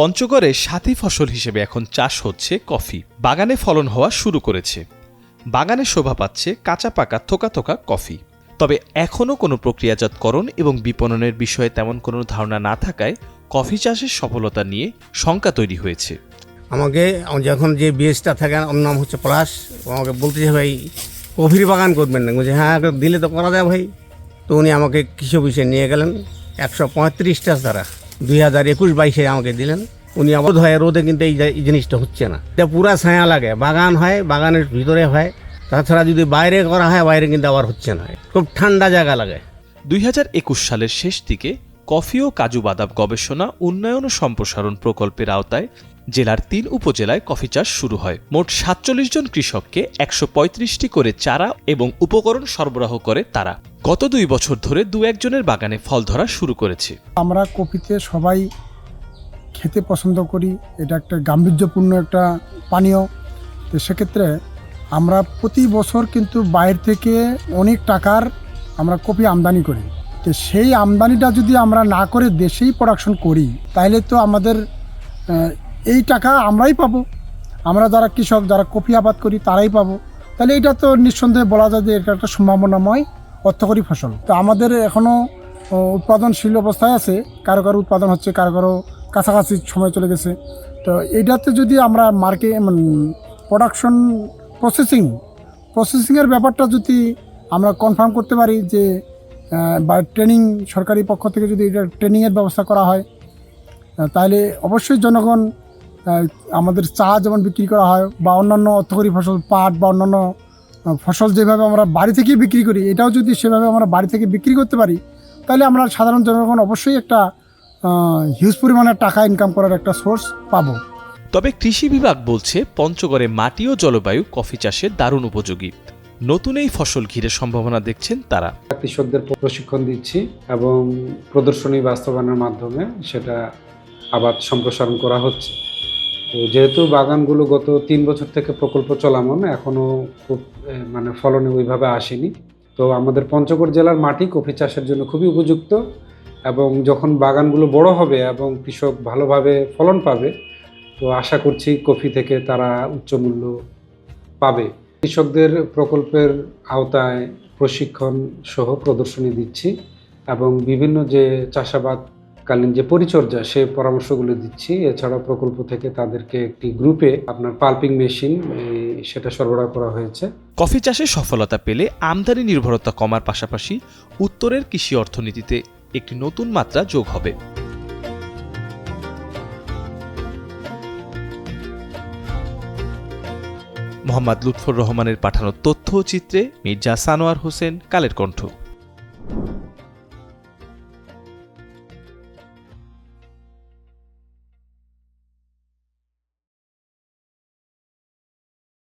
পঞ্চগড়ে সাথী ফসল হিসেবে এখন চাষ হচ্ছে কফি। বাগানে ফলন হওয়া শুরু করেছে। বাগানে শোভা পাচ্ছে কাঁচা পাকা থোকা থোকা কফি। তবে এখনও কোনো প্রক্রিয়াজাতকরণ এবং বিপণনের বিষয়ে তেমন কোনো ধারণা না থাকায় কফি চাষের সফলতা নিয়ে শঙ্কা তৈরি হয়েছে। আমাকে যখন যে বিএসটা থাকে, ওর নাম হচ্ছে পলাশ আমাকে বলতেছে ভাই, কফির বাগান করবেন না। বলছে হ্যাঁ দিলে তো করা যায় ভাই। তো উনি আমাকে কৃষি অফিসে নিয়ে গেলেন। একশো পঁয়ত্রিশটা দ্বারা দুই হাজার একুশ বাইশে আমাকে দিলেন। উনি আবার হয় রোদে কিন্তু এই জিনিসটা হচ্ছে না। এটা পুরা ছায়া লাগে। বাগান হয়, বাগানের ভিতরে হয়। তাছাড়া যদি বাইরে করা হয়, বাইরে কিন্তু আবার হচ্ছে না। খুব ঠান্ডা জায়গা লাগে। দুই হাজার একুশ সালের শেষ দিকে কফি ও কাজু বাদাম গবেষণা, উন্নয়ন ও সম্প্রসারণ প্রকল্পের আওতায় জেলার তিন উপজেলায় কফি চাষ শুরু হয়। মোট সাতচল্লিশ জন কৃষককে একশো করে চারা এবং উপকরণ সরবরাহ করে তারা। গত দুই বছর ধরে দু একজনের বাগানে ফল ধরা শুরু করেছে। আমরা কপিতে সবাই খেতে পছন্দ করি। এটা একটা গাম্ভীর্যপূর্ণ একটা পানীয়। তো সেক্ষেত্রে আমরা প্রতি বছর কিন্তু বাইরে থেকে অনেক টাকার আমরা কপি আমদানি করি। তো সেই আমদানিটা যদি আমরা না করে দেশেই প্রোডাকশন করি তাহলে তো আমাদের এই টাকা আমরাই পাবো। আমরা যারা কৃষক, যারা কপি আবাদ করি, তারাই পাবো। তাহলে এটা তো নিঃসন্দেহে বলা যায় যে এটা একটা সম্ভাবনাময় অর্থকরী ফসল। তো আমাদের এখনও উৎপাদনশীল অবস্থায় আছে। কারও কারও উৎপাদন হচ্ছে, কারও কারও কাছাকাছি সময় চলে গেছে। তো এইটাতে যদি আমরা মার্কে প্রোডাকশন প্রসেসিং প্রসেসিংয়ের ব্যাপারটা যদি আমরা কনফার্ম করতে পারি যে বা ট্রেনিং সরকারি পক্ষ থেকে যদি এটা ট্রেনিংয়ের ব্যবস্থা করা হয় তাহলে অবশ্যই জনগণ আমাদের চা যেমন বিক্রি করা হয় বা অন্যান্য অর্থকরী ফসল, পাট বা অন্যান্য ফসল যেভাবে আমরা বাড়ি থেকেই বিক্রি করি এটাও যদি সেভাবে আমরা বাড়ি থেকে বিক্রি করতে পারি তাহলে আমরা সাধারণ জনগণ অবশ্যই একটা হিউজ পরিমাণের টাকা ইনকাম করার একটা সোর্স পাবো। তবে কৃষি বিভাগ বলছে পঞ্চগড়ে মাটি ও জলবায়ু কফি চাষে দারুণ উপযোগী। নতুন এই ফসল ঘিরে সম্ভাবনা দেখছেন তারা। কৃষকদের প্রশিক্ষণ দিচ্ছি এবং প্রদর্শনী বাস্তবায়নের মাধ্যমে সেটা আবাদ সম্প্রসারণ করা হচ্ছে। তো যেহেতু বাগানগুলো গত তিন বছর থেকে প্রকল্প চলামন এখনও খুব মানে ফলনে ওইভাবে আসেনি। তো আমাদের পঞ্চগড় জেলার মাটি কফি চাষের জন্য খুবই উপযুক্ত এবং যখন বাগানগুলো বড় হবে এবং কৃষক ভালোভাবে ফলন পাবে, তো আশা করছি কফি থেকে তারা উচ্চ মূল্য পাবে। কৃষকদের প্রকল্পের আওতায় প্রশিক্ষণ সহ প্রদর্শনী দিচ্ছি এবং বিভিন্ন যে চাষাবাদকালীন যে পরিচর্যা, সে পরামর্শগুলো দিচ্ছি। এছাড়াও প্রকল্প থেকে তাদেরকে একটি গ্রুপে আপনার পাল্পিং মেশিন সেটা সরবরাহ করা হয়েছে। কফি চাষে সফলতা পেলে আমদানি নির্ভরতা কমার পাশাপাশি উত্তরের কৃষি অর্থনীতিতে একটি নতুন মাত্রা যোগ হবে। মোহাম্মদ লুৎফর রহমানের পাঠানো তথ্য চিত্রে মির্জা সানোয়ার হোসেন, কালের কণ্ঠ।